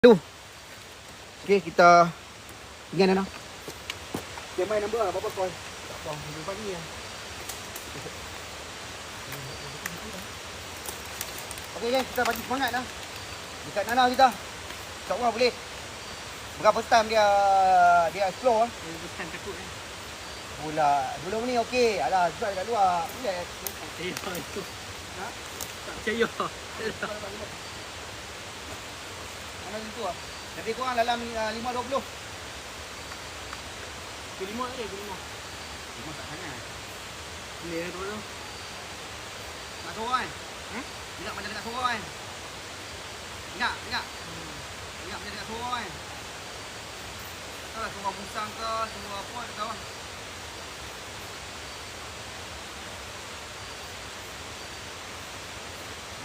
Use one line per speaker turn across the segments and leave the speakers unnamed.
Tu. Okey, kita ingat Nana. Okay, main number lah, apa-apa call. Tak apa, dulu pagi lah. Okey, guys, kita bagi semangat lah. Dekat Nana kita. InsyaAllah boleh. Berapa time dia dia explore ah?
Dia takut kan.
Pula. Dulu ni okey. Alah, sebab dekat luar. Relax.
Tak percaya.
Ha?
Tak percaya.
Mana situ ah? Nanti korang dalam uh, 5.20.
Pukul lima lagi, pukul lima.
Cuma tak sangat.
Boleh lah tu.
Nak sorang kan?
Eh?
Ingat macam dekat sorang kan? Ingat, ingat. Ingat macam dekat sorang kan? Tak tahu lah sorang musang ke, sorang apa, tak tahu lah.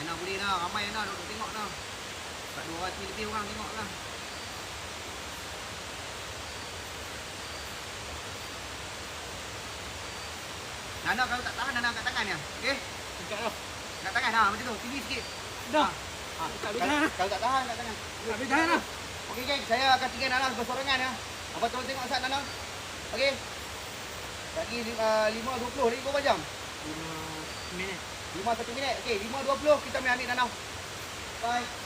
Mana boleh lah, ramai lah duduk tengok lah. Dua ratus lebih orang tengok lah. Nana kalau tak tahan, Nana angkat tangan ya. Okey?
Dekat dah.
Angkat tangan ha, macam tu. Tinggi sikit.
Dah.
Ha,
tak boleh
kalau,
tahan.
kalau tak tahan, angkat tangan.
Tak boleh tahan lah.
Okey geng, saya akan tinggal Nana bersorangan ya. Apa tuan tengok saat Nana? Okey. Lagi uh, 5.20 lagi berapa jam?
Lima minit.
5 1 minit. Okey, 5.20 kita ambil Nana. Bye.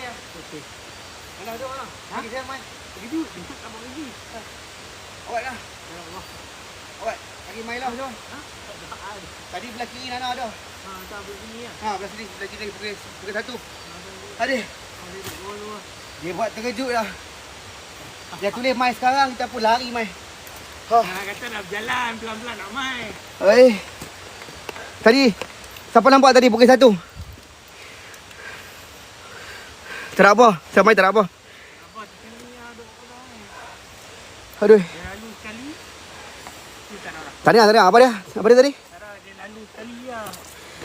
Dia.
Okey.
Mana tu mana?
Ha?
Pergi dia mai.
Kejut. Dia tak mau lagi.
Awak dah.
Ya Allah.
Awak pergi mai lah.
Ha?
Tadi belah kiri Nana ada.
Ha, tak boleh sini ya.
Ha, belah sini, belah kiri pukul pukul satu.
Ha, ada duk dulu.
dia buat terkejut dah. Dia tulis mai sekarang, kita pun lari mai. Ha.
Ha, kata nak berjalan pelan-pelan nak mai.
Eh. Tadi siapa nampak tadi pukul satu? Tak ada apa. Siapa mai tak ada apa.
Apa ni ada apa.
Aduh.
Dia lalu sekali. Tak nak.
Tadi ada apa dia? Apa dia tadi?
Tak ada dia lalu sekali ya.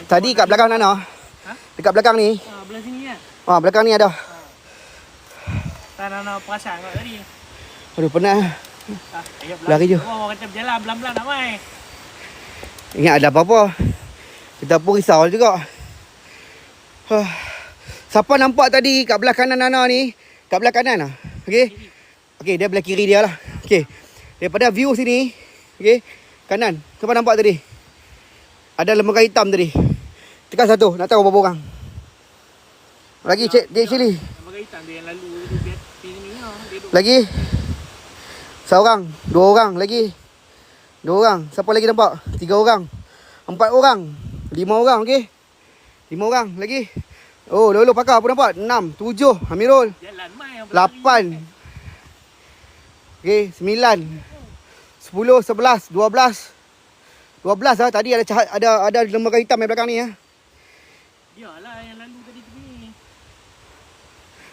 Tadi kat belakang Nana.
Ha?
Dekat belakang ni.
Ha, belah sini ya.
Ha, belakang ni ada.
Tak nak nak perasan kau tadi.
Aduh, penat.
Ha, ayat
Lari je.
Oh, kata berjalan pelan-pelan nak mai.
Ingat ada apa-apa. Kita pun risau juga. Huh. Siapa nampak tadi kat belah kanan Nana ni? Kat belah kanan lah. Okey. Okey, dia belah kiri dia lah. Okey. Daripada view sini. Okey. Kanan. Siapa nampak tadi? Ada lembaga hitam tadi. Tekan satu. Nak tahu berapa orang? Lagi cik, cik Cili.
Nampak hitam dia yang lalu dia sini. Dia duduk.
Lagi. Seorang. Dua orang. Lagi. Dua orang. Siapa lagi nampak? Tiga orang. Empat orang. Lima orang. Okey. Lima orang. Lagi. Oh, dulu pakar apa nampak? Enam. Tujuh. Amirul.
Jalan mai yang berlari.
Lapan. Okey. Sembilan. Sepuluh. Sebelas. Dua belas. Dua belas lah. Tadi ada cahaya, ada ada lembaga hitam yang belakang ni. Ya.
Yalah yang lalu tadi tu ni.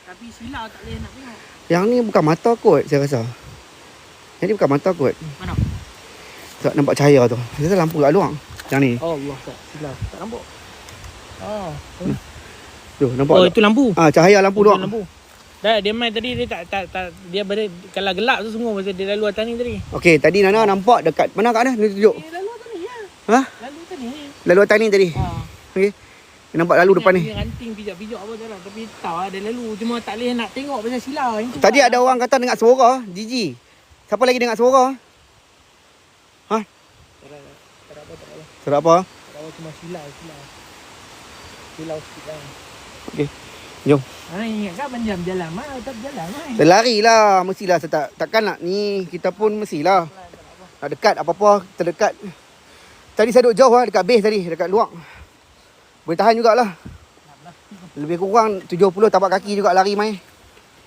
Tapi silau tak boleh nak tengok.
Yang ni bukan mata kot saya rasa. Yang ni bukan mata kot.
Mana?
Tak nampak cahaya tu. Saya rasa lampu kat luar. Yang ni.
Allah tak silau. Tak nampak. Oh.
Tu nampak
Oh
tak?
itu lampu.
Ah cahaya lampu luar.
lampu. Dah dia main tadi dia tak tak tak dia ber, kalau gelap tu semua pasal dia lalu atas ni tadi.
Okey, tadi Nana nampak dekat mana kat mana? Ni tunjuk.
Dia lalu atas ni ya.
Ha?
Lalu atas ni.
Lalu atas ni tadi.
Ha.
Okey. Dia nampak lalu depan ni.
Dia ranting pijak-pijak apa jalan tapi tahu lah dia lalu cuma tak boleh nak tengok pasal silau tu.
Tadi
lah.
ada orang kata dengar suara, Gigi. Siapa lagi dengar suara? Ha?
Tak ada tak ada apa tak
apa?
Tak ada cuma silau silau. Silau sikit lah.
Okey. Jom.
Ha ingat kan jalan tak jalan mai.
Kita larilah, mestilah saya tak takkan nak ni, kita pun mestilah. Nak dekat apa-apa, terdekat. Tadi saya duduk jauh lah, dekat base tadi, dekat luar. Boleh tahan jugalah. Lebih kurang 70 tapak kaki juga lari mai.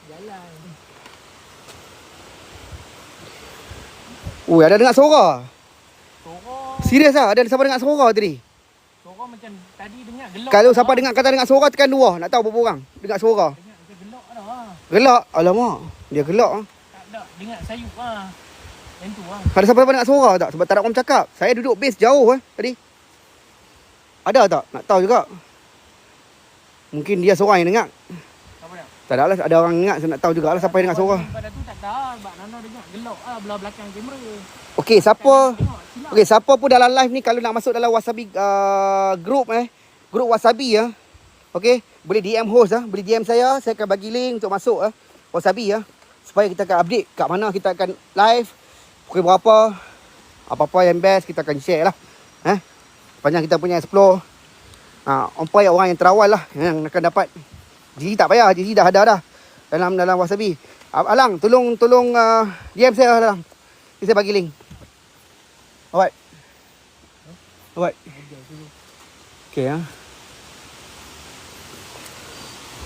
Jalan.
Oh, ada dengar suara.
Sorok.
Serius ah, ada siapa dengar suara tadi?
Sorok macam tadi dengar gelak.
Kalau siapa dengar kata dengar suara tekan dua, nak tahu berapa orang dengar suara.
dengar macam gelak dah.
Gelak, alamak. Dia gelak ah.
Tak ada dengar sayup ah. Yang tu ah.
Ada siapa-siapa dengar suara tak? Sebab tak ada orang cakap. Saya duduk base jauh eh tadi. Ada tak? Nak tahu juga. Mungkin dia seorang yang dengar.
Siapa dia?
Tak ada lah, ada orang dengar. Saya nak tahu jugalah siapa yang dengar suara.
Pada tu tak tahu sebab Nana dengar gelak ah belah belakang kamera.
Okey, siapa. Okey, siapa pun dalam live ni kalau nak masuk dalam Wasabi uh, group eh, group Wasabi ya. Okey, boleh DM host ah, boleh DM saya, saya akan bagi link untuk masuk ah Wasabi ya. Supaya kita akan update kat mana kita akan live, pukul berapa, apa-apa yang best kita akan share lah. Eh. Sepanjang kita punya explore. Ha, ompai orang yang terawal lah yang akan dapat. Gigi tak payah, Gigi dah ada dah dalam dalam Wasabi. Ah, Alang, tolong tolong uh, DM saya dalam. Saya bagi link. Alright. Alright. Okay ah.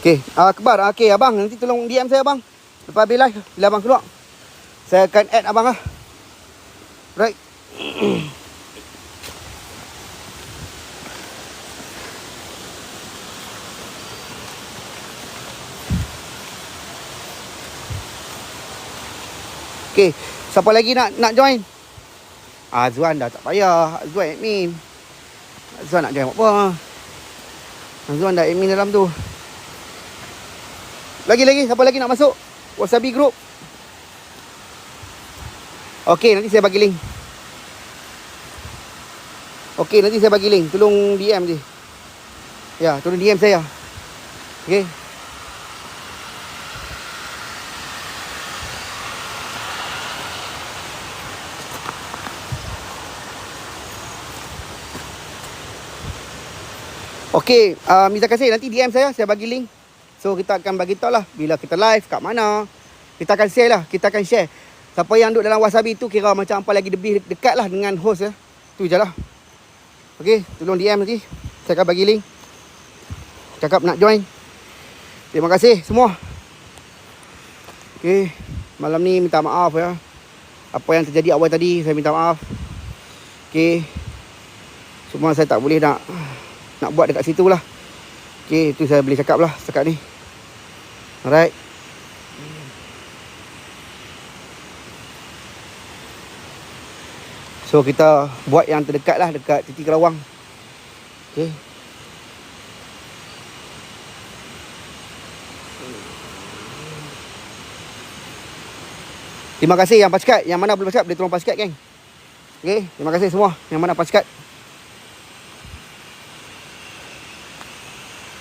Okay, uh, Akbar, okay abang, nanti tolong DM saya abang. Lepas habis live, bila abang keluar. Saya akan add abang lah. Right. Okay, siapa lagi nak nak join? Azwan dah tak payah. Azwan admin. Azwan nak join apa? Azwan dah admin dalam tu. Lagi-lagi siapa lagi nak masuk? Wasabi group. Okey, nanti saya bagi link. Okey, nanti saya bagi link. Tolong DM je. Ya, tolong DM saya. Okey. Okey, uh, minta kasih nanti DM saya, saya bagi link. So kita akan bagi tahu lah bila kita live kat mana. Kita akan share lah, kita akan share. Siapa yang duduk dalam Wasabi tu kira macam apa lagi lebih dekat lah dengan host ya. Tu je lah. Okey, tolong DM nanti. Saya akan bagi link. Cakap nak join. Terima kasih semua. Okey, malam ni minta maaf ya. Apa yang terjadi awal tadi saya minta maaf. Okey. Cuma saya tak boleh nak nak buat dekat situ lah. Okey, itu saya boleh cakap lah setakat ni. Alright. So kita buat yang terdekat lah dekat titik Kerawang. Okey. Terima kasih yang paskat. Yang mana belum paskat boleh tolong paskat geng. Okey, terima kasih semua yang mana paskat.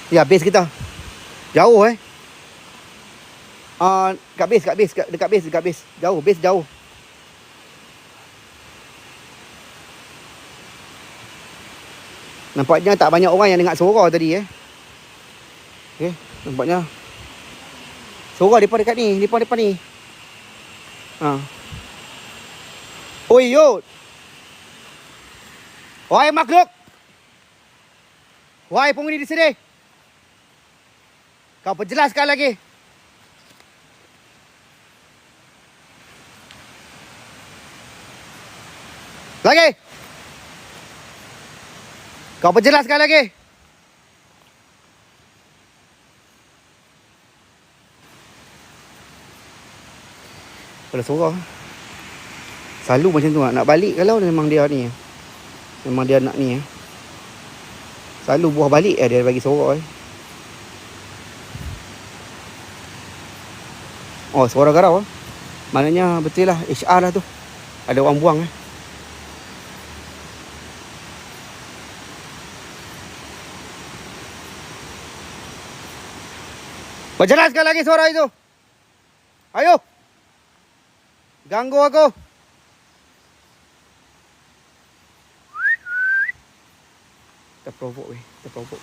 Ya, base kita. Jauh eh. Uh, kat base, kat base, kat, dekat base, dekat base. Jauh, base jauh. Nampaknya tak banyak orang yang dengar suara tadi eh. Okey, nampaknya. Suara depan dekat ni, depan depan ni. Ha. Oi, yo. Wahai makhluk. Wahai penghuni di sini. Kau perjelaskan lagi. Lagi. Kau perjelaskan lagi. Kalau sorang Selalu macam tu. Nak balik kalau memang dia ni Memang dia nak ni eh. Selalu buah balik eh, dia bagi sorang eh. Oh suara garau eh. Maknanya betul lah HR lah tu Ada orang buang eh. Perjelaskan lagi suara itu Ayo Ganggu aku. Terprovok weh, terprovok.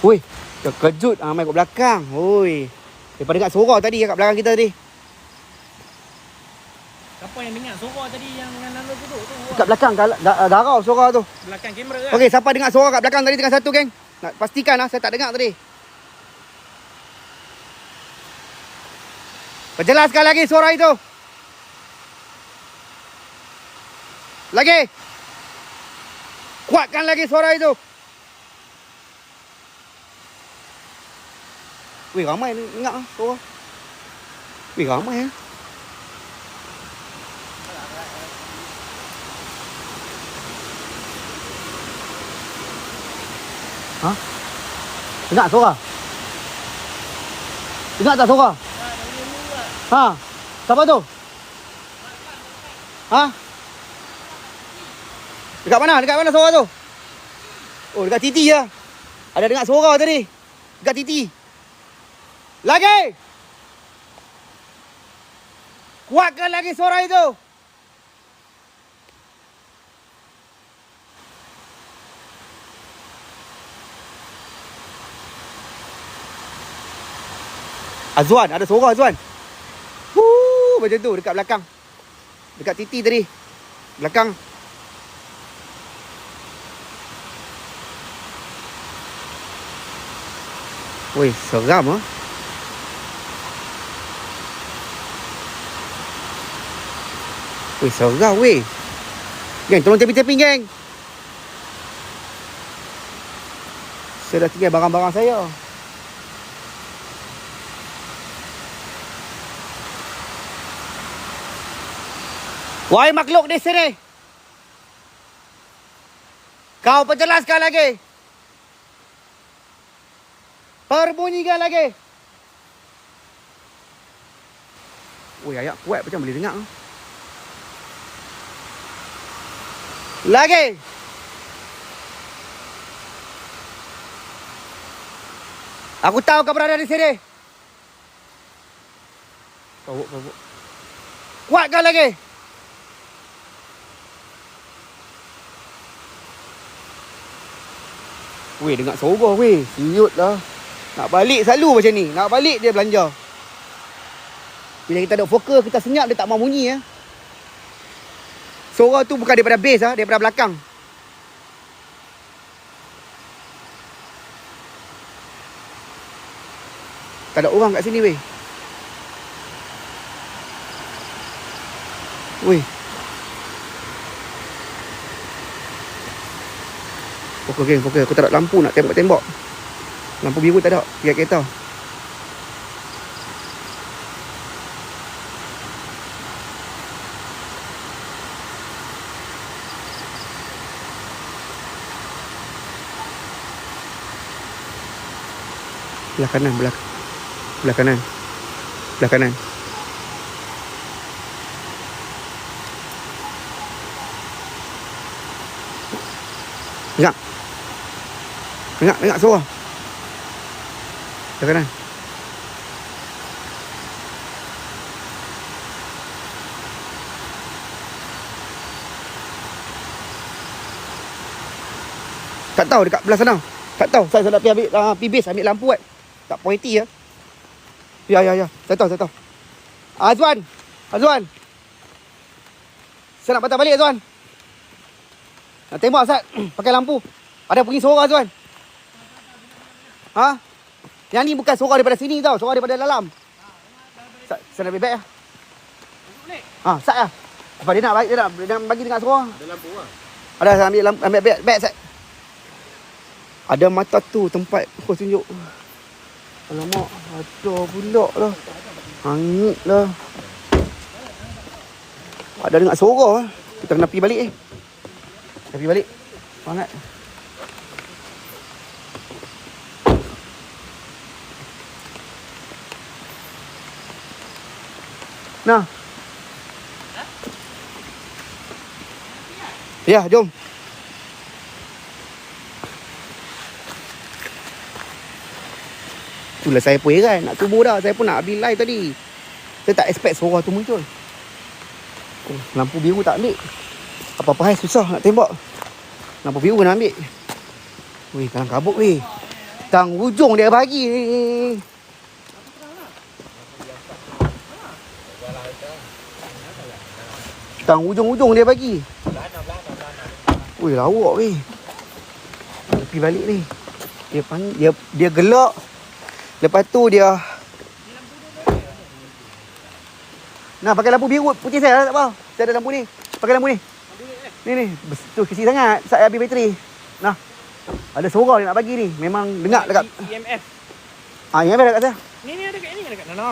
Woi, terkejut ah mai kat belakang. Woi. Daripada dengar suara tadi kat belakang kita tadi.
Siapa yang dengar suara tadi yang dengan lalu duduk tu?
Kat belakang gal- ga- garau suara tu.
Belakang kamera kan?
Okey, siapa dengar suara kat belakang tadi dengan satu geng? Nak pastikan lah, saya tak dengar tadi. Perjelaskan lagi suara itu. Lagi. Kuatkan lagi suara itu. Wih, ramai ni dengar ah suara. Wih, ramai ah. Ha? Dengar suara? Dengar tak suara? Ha? Siapa tu? Ha? Dekat mana? Dekat mana suara tu? Oh, dekat titi ya. Ada dengar suara tadi. Dekat titi. Lagi! Kuatkan lagi suara itu. Azwan, ada suara Azwan. Huu, macam tu dekat belakang. Dekat titi tadi. Belakang. Woi, seram ah. Woi, seram weh. Geng, tolong tepi-tepi geng. Saya dah tinggal barang-barang saya. Wahai makhluk di sini. Kau perjelaskan lagi. Perbunyikan lagi. Ui, ayat kuat macam boleh dengar. Lagi. Aku tahu kau berada di sini. Pawuk, pawuk. Kuatkan lagi. Weh, dengar sorok weh. Siut lah. Nak balik selalu macam ni. Nak balik dia belanja. Bila kita ada fokus, kita senyap, dia tak mau bunyi ya. Suara tu bukan daripada base ah, daripada belakang. Tak ada orang kat sini weh. Weh. Fokus geng, fokus. Aku tak ada lampu nak tembak-tembak. Lampu biru tak ada. Pihak kereta. Belah kanan, belah belah kanan. Belah kanan. Dengar. Dengar, dengar suara. Belah kanan. Tak tahu dekat belah sana. Tak tahu. Saya, saya nak pergi ambil uh, pergi base ambil lampu kan. Tak pointy ya. Ya ya ya. Saya tahu, saya tahu. Azwan. Azwan. Saya nak patah balik Azwan. Nak tembak Azad pakai lampu. Ada bunyi suara Azwan. Ha? Yang ni bukan suara daripada sini tau, suara daripada dalam. Sa- Saya nak ambil beg ah.
Boleh.
Ha, sat ah. Sebab dia nak dia nak, dia nak bagi dengar suara.
Ada lampu lah.
Ada saya ambil lampu, ambil beg beg sat. Ada mata tu tempat aku tunjuk. Alamak, ada pula lah. Hangit lah. Ada dengar suara lah. Kita kena pergi balik eh. Kita pergi balik. Sangat. Nah. Ya, jom. Itulah saya pun heran. Nak tubuh dah. Saya pun nak ambil live tadi. Saya tak expect suara tu muncul. Oh, lampu biru tak ambil. Apa-apa hai susah nak tembak. Lampu biru kena ambil. Weh, kalang kabut weh. Tang hujung dia bagi. Tang hujung-hujung dia bagi. Weh, lawak weh. Pergi balik ni. Dia panggil, dia dia gelak. Lepas tu dia Nah, pakai lampu biru putih saya tak apa. Saya ada lampu ni. Pakai lampu ni. Ni ni, tu kecil sangat. Saya habis bateri. Nah. Ada suara dia nak bagi ni. Memang dengar dekat.
EMF.
Ah, ada dekat saya.
Ni ni ada kat ni ada kat Nana.